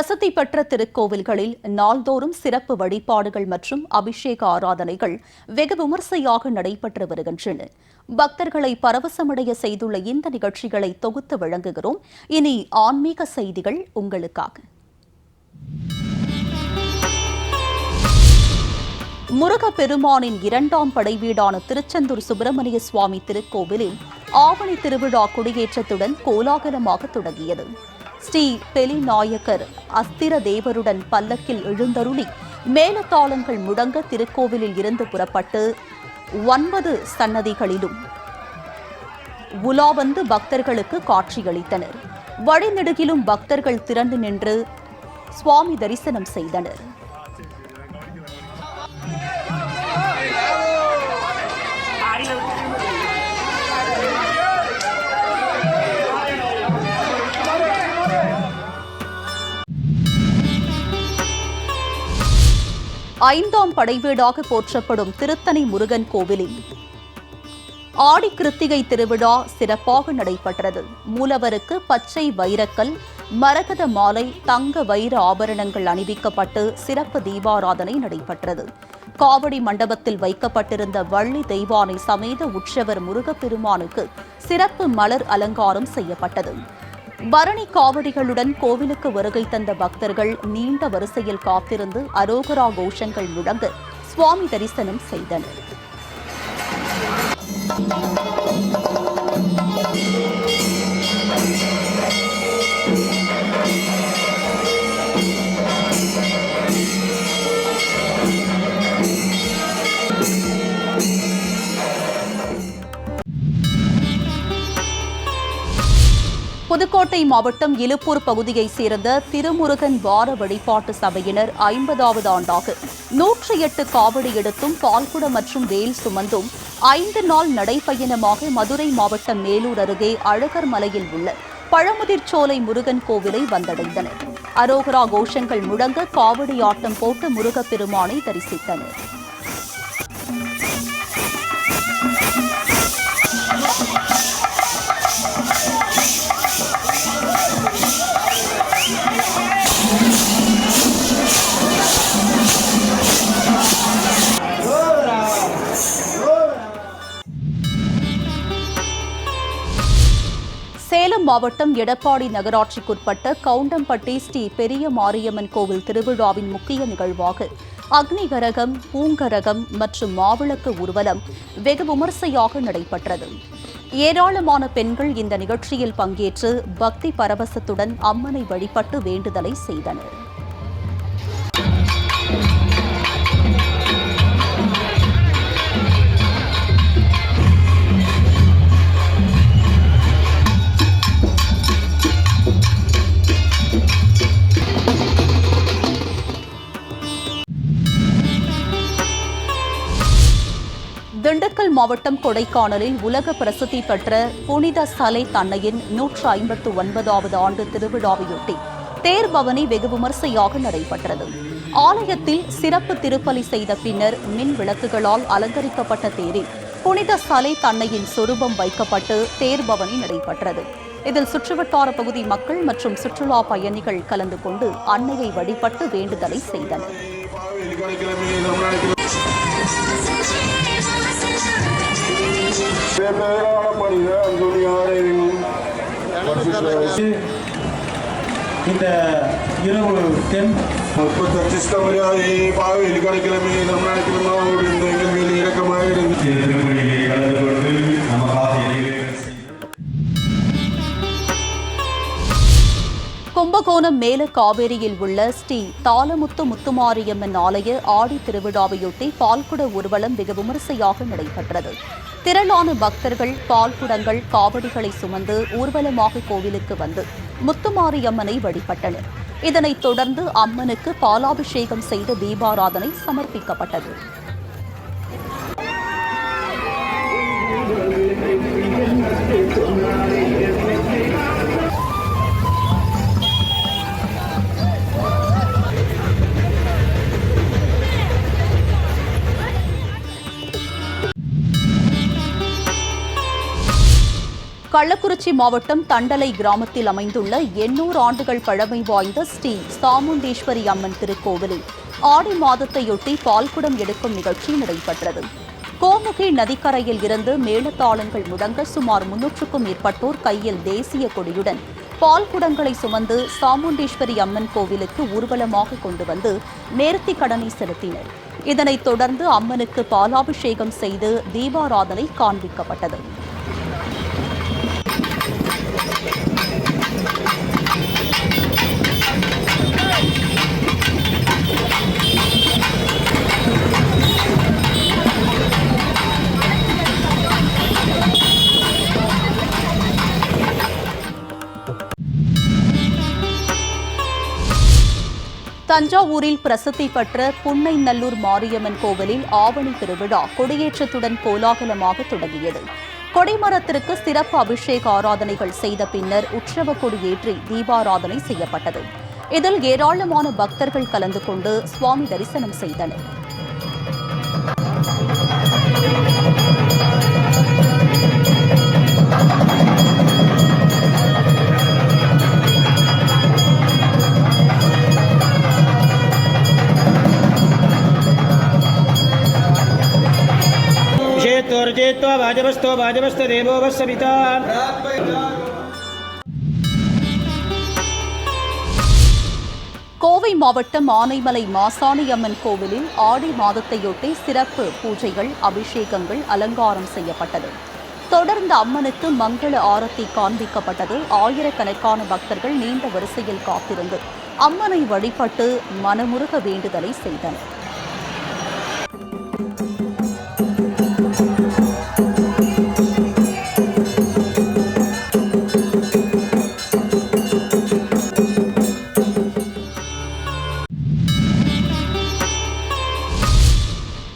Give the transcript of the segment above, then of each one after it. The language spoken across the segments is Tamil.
பிரசித்தி பெற்ற திருக்கோவில்களில் நாள்தோறும் சிறப்பு வழிபாடுகள் மற்றும் அபிஷேக ஆராதனைகள் வெகு விமர்சையாக நடைபெற்று வருகின்றன. பக்தர்களை பரவசமடைய செய்துள்ள இந்த நிகழ்ச்சிகளை தொகுத்து வழங்குகிறோம். இனி ஆன்மீக செய்திகள் உங்களுக்காக. முருகப்பெருமானின் இரண்டாம் படைவீடான திருச்செந்தூர் சுப்பிரமணிய சுவாமி திருக்கோவிலில் ஆவணி திருவிழா கொடியேற்றத்துடன் கோலாகலமாக தொடங்கியது. ஸ்ரீ பெலிநாயக்கர் அஸ்திர தேவருடன் பல்லக்கில் எழுந்தருளி மேலத்தாளங்கள் முடங்க திருக்கோவிலில் இருந்து புறப்பட்டு ஒன்பது சன்னதிகளிலும் உலா வந்து பக்தர்களுக்கு காட்சியளித்தனர். வழிநெடுகிலும் பக்தர்கள் திரண்டு நின்று சுவாமி தரிசனம் செய்தனர். ஐந்தாம் படைவீடாக போற்றப்படும் திருத்தணி முருகன் கோவிலில். ஆடி கிருத்திகை திருவிழா சிறப்பாக நடைபெற்றது. மூலவருக்கு பச்சை வைரக்கல் மரகத மாலை தங்க வைர ஆபரணங்கள் அணிவிக்கப்பட்டு சிறப்பு தீபாராதனை நடைபெற்றது. காவடி மண்டபத்தில் வைக்கப்பட்டிருந்த வள்ளி தெய்வானை சமேத உற்சவர் முருகப்பெருமானுக்கு சிறப்பு மலர் அலங்காரம் செய்யப்பட்டது. பரணி காவடிகளுடன் கோவிலுக்கு வருகை தந்த பக்தர்கள் நீண்ட வரிசையில் காத்திருந்து அரோகரா கோஷங்கள் முழங்க சுவாமி தரிசனம் செய்தனர். புதுக்கோட்டை மாவட்டம் இலுப்பூர் பகுதியைச் சேர்ந்த திருமுருகன் வார வழிபாட்டு சபையினர் ஐம்பதாவது ஆண்டாக நூற்றி எட்டு காவடி எடுத்தும் பால்குடம் மற்றும் வேல் சுமந்தும் ஐந்து நாள் நடைப்பயணமாக மதுரை மாவட்டம் மேலூர் அருகே அழகர் மலையில் உள்ள பழமுதிர்ச்சோலை முருகன் கோவிலை வந்தடைந்தனர். அரோகரா கோஷங்கள் முழங்க காவடி ஆட்டம் போட்டு முருகப்பெருமானை தரிசித்தனர். மாவட்டம் எடப்பாடி நகராட்சிக்குட்பட்ட கவுண்டம்பட்டி ஸ்ரீ பெரிய மாரியம்மன் கோவில் திருவிழாவின் முக்கிய நிகழ்வாக அக்னிகரகம் பூங்கரகம் மற்றும் மாவிளக்கு ஊர்வலம் வெகு விமர்சையாக நடைபெற்றது. ஏராளமான பெண்கள் இந்த நிகழ்ச்சியில் பங்கேற்று பக்தி பரவசத்துடன் அம்மனை வழிபட்டு வேண்டுதலை செய்தனர். திண்டுக்கல் மாவட்டம் கொடைக்கானலில் உலக பிரசித்தி பெற்ற புனித சலை தன்னையின் நூற்று ஐம்பத்து ஒன்பதாவது ஆண்டு திருவிழாவையொட்டி தேர் பவனி வெகு விமர்சையாக நடைபெற்றது. ஆலயத்தில் சிறப்பு திருப்பலி செய்த பின்னர் மின் விளக்குகளால் அலங்கரிக்கப்பட்ட தேரில் புனித சலை தன்னையின் சொரூபம் வைக்கப்பட்டு தேர் பவனி நடைபெற்றது. இதில் சுற்றுவட்டார பகுதி மக்கள் மற்றும் சுற்றுலா பயணிகள் கலந்து கொண்டு அன்னையை வழிபட்டு வேண்டுதலை செய்தனர். பேரான மனித அந்துணியாரின் இந்த இரவு தென் முப்பத்தச்சிஷ்டமரியாதை பாவை வெள்ளிக்கிழமை நம் நாட்கள் இந்த எங்கள் மீது இரக்கமாக இருந்து கலந்து கொண்டு நமக்காக நிறைவேற கும்பகோணம் மேல காவேரியில் உள்ள ஸ்ரீ தாலமுத்து முத்துமாரியம்மன் ஆலய ஆடி திருவிழாவையொட்டி பால்குட ஊர்வலம் வெகு விமரிசையாக நடைபெற்றது திரளான பக்தர்கள் பால்குடங்கள் காவடிகளை சுமந்து ஊர்வலமாக கோவிலுக்கு வந்து முத்துமாரியம்மனை வழிபட்டனர் இதனைத் தொடர்ந்து அம்மனுக்கு பாலாபிஷேகம் செய்த தீபாராதனை சமர்ப்பிக்கப்பட்டது Thank you. கள்ளக்குறிச்சி மாவட்டம் தண்டலை கிராமத்தில் அமைந்துள்ள எண்ணூறு ஆண்டுகள் பழமை வாய்ந்த ஸ்ரீ சாமுண்டீஸ்வரி அம்மன் திருக்கோவிலில் ஆடி மாதத்தையொட்டி பால்குடம் எடுக்கும் நிகழ்ச்சி நடைபெற்றது. கோமுகி நதிக்கரையில் இருந்து மேளதாளங்கள் முடங்க சுமார் முன்னூற்றுக்கும் மேற்பட்டோர் கையில் தேசிய கொடியுடன் பால்குடங்களை சுமந்து சாமுண்டீஸ்வரி அம்மன் கோவிலுக்கு ஊர்வலமாக கொண்டு வந்து நேர்த்தி கடனை செலுத்தினர். இதனைத் தொடர்ந்து அம்மனுக்கு பாலாபிஷேகம் செய்து தீபாராதனை காண்பிக்கப்பட்டது. தஞ்சாவூரில் பிரசித்தி பெற்ற புன்னைநல்லூர் மாரியம்மன் கோவிலில் ஆவணி திருவிழா கொடியேற்றத்துடன் கோலாகலமாக தொடங்கியது. கொடிமரத்திற்கு சிறப்பு அபிஷேக ஆராதனைகள் செய்த பின்னர் உற்சவ கொடியேற்றி தீபாராதனை செய்யப்பட்டது. இதில் ஏராளமான பக்தர்கள் கலந்து கொண்டு சுவாமி தரிசனம் செய்தனர். विषेत्वर्जेत्वा वाजवस्तो वाजवस्त देवो वः सविता கோவை மாவட்டம் ஆனைமலை மாசாணி அம்மன் கோவிலில் ஆடி மாதத்தையொட்டி சிறப்பு பூஜைகள் அபிஷேகங்கள் அலங்காரம் செய்யப்பட்டது தொடர்ந்து அம்மனுக்கு மங்கள ஆரத்தி காண்பிக்கப்பட்டது ஆயிரக்கணக்கான பக்தர்கள் நீண்ட வரிசையில் காத்திருந்து அம்மனை வழிபட்டு மனமுருக வேண்டுதலை செய்தனர்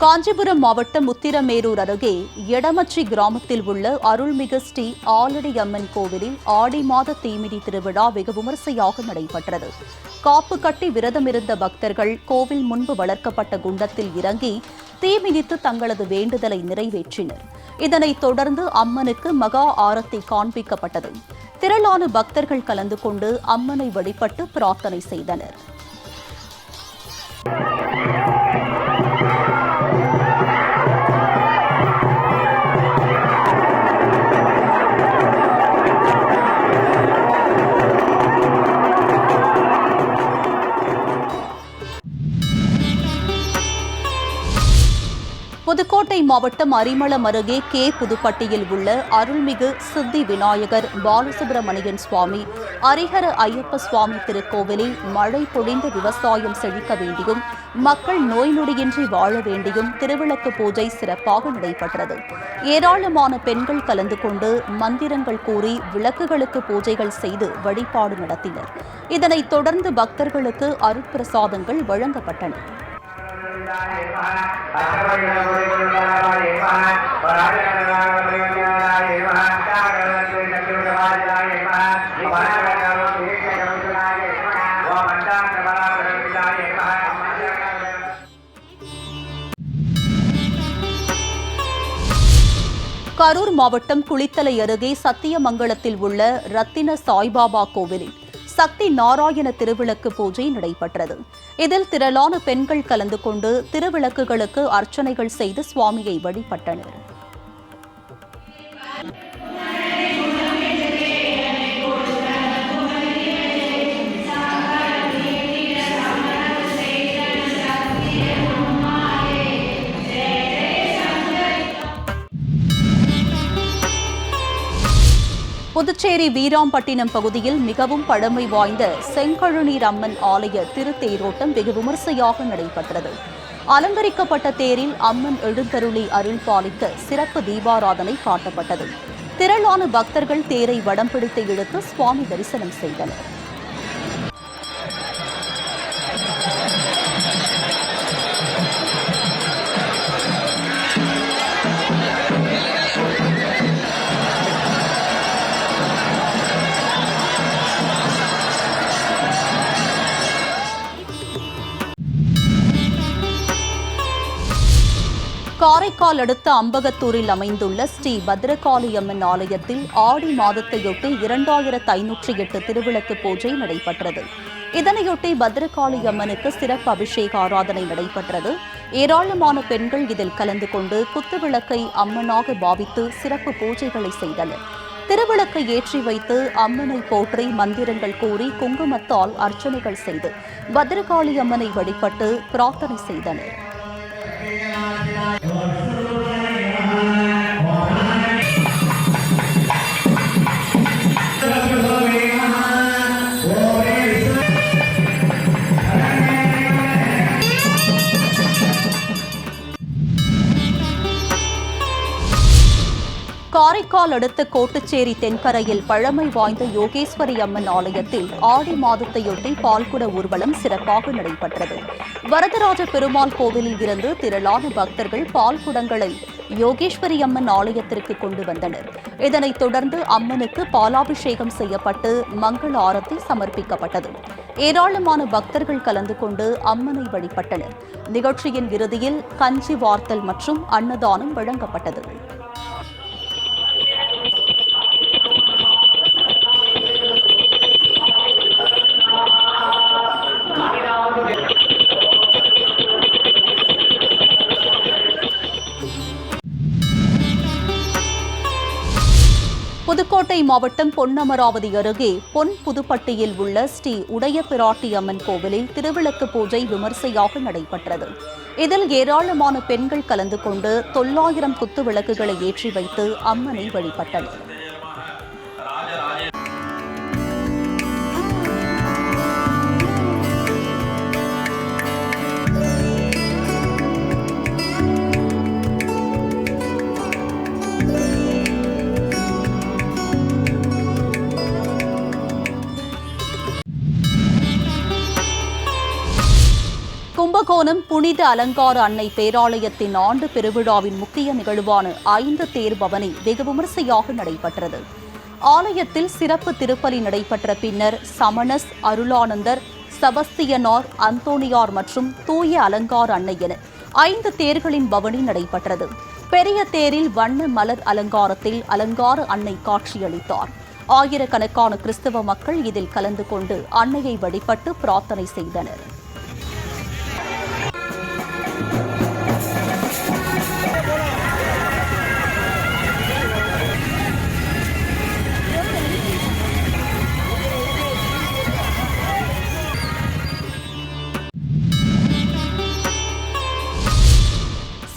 காஞ்சிபுரம் மாவட்டம் உத்திரமேரூர் அருகே எடமச்சி கிராமத்தில் உள்ள அருள்மிகு ஸ்ரீ ஆலடி அம்மன் கோவிலில் ஆடி மாத தீமிதி திருவிழா வெகு விமரிசையாக நடைபெற்றது. காப்பு கட்டி விரதமிருந்த பக்தர்கள் கோவில் முன்பு வளர்க்கப்பட்ட குண்டத்தில் இறங்கி தீமிதித்து தங்களது வேண்டுதலை நிறைவேற்றினர். இதனைத் தொடர்ந்து அம்மனுக்கு மகா ஆரத்தி காண்பிக்கப்பட்டது. திரளான பக்தர்கள் கலந்து கொண்டு அம்மனை வழிபட்டு பிரார்த்தனை செய்தனர். புதுக்கோட்டை மாவட்டம் அரிமளம் அருகே கே புதுப்பட்டியில் உள்ள அருள்மிகு சித்தி விநாயகர் பாலசுப்பிரமணியன் சுவாமி அரிஹர ஐயப்ப சுவாமி திருக்கோவிலில் மழை பொழிந்து விவசாயம் செழிக்க வேண்டியும் மக்கள் நோய் நொடியின்றி வாழ வேண்டியும் திருவிளக்கு பூஜை சிறப்பாக நடைபெற்றது. ஏராளமான பெண்கள் கலந்து கொண்டு மந்திரங்கள் கூறி விளக்குகளுக்கு பூஜைகள் செய்து வழிபாடு நடத்தினர். இதனைத் தொடர்ந்து பக்தர்களுக்கு அருட்பிரசாதங்கள் வழங்கப்பட்டன. கரூர் மாவட்டம் குளித்தலை அருகே சத்தியமங்கலத்தில் உள்ள ரத்தின சாய்பாபா கோவிலில் சக்தி நாராயண திருவிளக்கு பூஜை நடைபெற்றது. இதில் திரளான பெண்கள் கலந்து கொண்டு திருவிளக்குகளுக்கு அர்ச்சனைகள் செய்து சுவாமியை வழிபட்டனர். புதுச்சேரி வீராம்பட்டினம் பகுதியில் மிகவும் பழமை வாய்ந்த செங்கழுநீர் அம்மன் ஆலய திருத்தேரோட்டம் வெகு விமரிசையாக நடைபெற்றது. அலங்கரிக்கப்பட்ட தேரில் அம்மன் எழுந்தருளி அருள் பாலிக்க சிறப்பு தீபாராதனை காட்டப்பட்டது. திரளான பக்தர்கள் தேரை வடம் பிடித்து இழுத்து சுவாமி தரிசனம் செய்தனர். காரைக்கால் அடுத்த அம்பகத்தூரில் அமைந்துள்ள ஸ்ரீ பத்ரகாளி அம்மன் ஆலயத்தில் ஆடி மாதத்தையொட்டி இரண்டாயிரத்து ஐநூற்றி எட்டு திருவிளக்கு பூஜை நடைபெற்றது. இதனையொட்டி பத்ரகாளி அம்மனுக்கு சிறப்பு அபிஷேக ஆராதனை நடைபெற்றது. ஏராளமான பெண்கள் இதில் கலந்து கொண்டு குத்துவிளக்கை அம்மனாக பாவித்து சிறப்பு பூஜைகளை செய்தனர். திருவிளக்கை ஏற்றி வைத்து அம்மனை போற்றி மந்திரங்கள் கூறி குங்குமத்தால் அர்ச்சனைகள் செய்து பத்ரகாளி அம்மனை வழிபட்டு பிரார்த்தனை செய்தனர். God காரைக்கால் அடுத்த கோட்டுச்சேரி தென்கரையில் பழமை வாய்ந்த யோகேஸ்வரி அம்மன் ஆலயத்தில் ஆடி மாதத்தையொட்டி பால்குட ஊர்வலம் சிறப்பாக நடைபெற்றது. வரதராஜ பெருமாள் கோவிலில் இருந்து திரளான பக்தர்கள் பால்குடங்களை யோகேஸ்வரி அம்மன் ஆலயத்திற்கு கொண்டு வந்தனர். இதனைத் தொடர்ந்து அம்மனுக்கு பாலாபிஷேகம் செய்யப்பட்டு மங்கள ஆரத்தி சமர்ப்பிக்கப்பட்டது. ஏராளமான பக்தர்கள் கலந்து கொண்டு அம்மனை வழிபட்டனர். நிகழ்ச்சியின் இறுதியில் கஞ்சி வார்த்தல் மற்றும் அன்னதானம் வழங்கப்பட்டது. புதுக்கோட்டை மாவட்டம் பொன்னமராவதி அருகே பொன் புதுப்பட்டியில் உள்ள ஸ்ரீ உடைய பிராட்டி அம்மன் கோவிலில் திருவிளக்கு பூஜை விமர்சையாக நடைபெற்றது. இதில் ஏராளமான பெண்கள் கலந்து கொண்டு தொள்ளாயிரம் குத்து விளக்குகளை ஏற்றி வைத்து அம்மனை வழிபட்டனர். கும்பகோணம் புனித அலங்கார அன்னை பேராலயத்தின் ஆண்டு பெருவிழாவின் முக்கிய நிகழ்வான ஐந்து தேர் பவனி வெகு விமர்சையாக நடைபெற்றது. ஆலயத்தில் சிறப்பு திருப்பலி நடைபெற்ற பின்னர் சமணஸ் அருளானந்தர் சபஸ்தியனார் அந்தோனியார் மற்றும் தூய அலங்கார அன்னை என ஐந்து தேர்களின் பவனி நடைபெற்றது. பெரிய தேரில் வண்ண மலர் அலங்காரத்தில் அலங்கார அன்னை காட்சியளித்தார். ஆயிரக்கணக்கான கிறிஸ்தவ மக்கள் இதில் கலந்து கொண்டு அன்னையை வழிபட்டு பிரார்த்தனை செய்தனர்.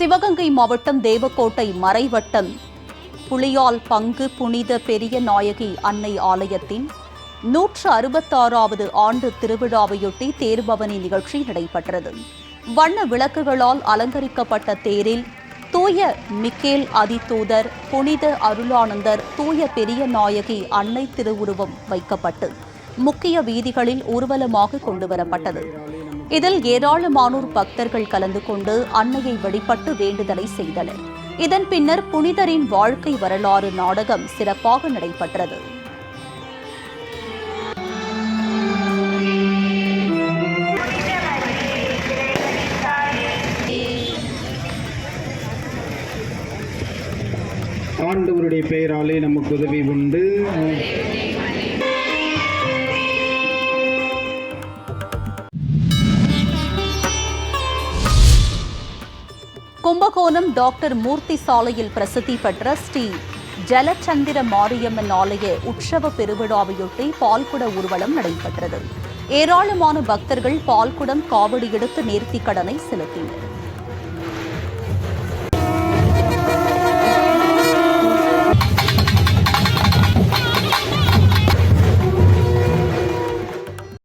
சிவகங்கை மாவட்டம் தேவக்கோட்டை மறைவட்டம். புலியால் பங்கு புனித பெரிய நாயகி அன்னை ஆலயத்தின் நூற்று அறுபத்தாறாவது ஆண்டு திருவிழாவையொட்டி தேர்பவனி நிகழ்ச்சி நடைபெற்றது. வண்ண விளக்குகளால் அலங்கரிக்கப்பட்ட தேரில் தூய மிக்கேல் அதிதூதர் புனித அருளானந்தர் தூய பெரிய நாயகி அன்னை திருவுருவம் வைக்கப்பட்டு முக்கிய வீதிகளில் ஊர்வலமாக கொண்டுவரப்பட்டது. இதில் ஏராளமானோர் பக்தர்கள் கலந்து கொண்டு அன்னையை வழிபட்டு வேண்டுதலை செய்தனர். இதன் பின்னர் புனிதரின் வாழ்க்கை வரலாறு நாடகம் சிறப்பாக நடைபெற்றது. ஆண்டவருடைய பெயராலே நமக்கு உதவி உண்டு. கும்பகோணம் டாக்டர் மூர்த்தி சாலையில் பிரசித்தி பெற்ற ஸ்ரீ ஜலச்சந்திர மாரியம்மன் ஆலய உற்சவ பெருவிழாவையொட்டி பால்குட ஊர்வலம் நடைபெற்றது. ஏராளமான பக்தர்கள் பால்குடம் காவடி எடுத்து நேர்த்திக்கடனை செலுத்தினர்.